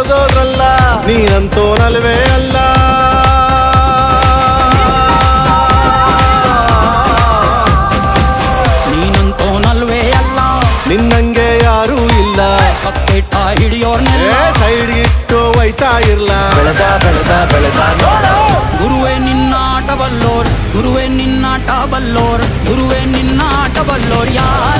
ಹೊಡೆದೋದ್ರಲ್ಲ ನೀನಂತೋನಲ್ವೇ ಅಲ್ಲ. ನೀನಂತೋನಲ್ವೇ ಅಲ್ಲ. ನಿನ್ನಂಗೆ ಯಾರು ಇಲ್ಲ. ಕಟ್ಟಿಟ್ಟ ಹಿಡಿಯೋ ಸೈಡ್ ಇಟ್ಟು ಒಯ್ತಾ ಇರ್ಲ. ಬೆಳೆದ ಬೆಳೆದ ಬೆಳೆದ. ಗುರುವೇ ನಿನ್ನಾಟ ಬಲ್ಲೋರ್. ಗುರುವೇ ನಿನ್ನಾಟ ಬಲ್ಲೋರ್. ಗುರುವೇ ನಿನ್ನಾಟ ಬಲ್ಲೋರ್. ಯಾರ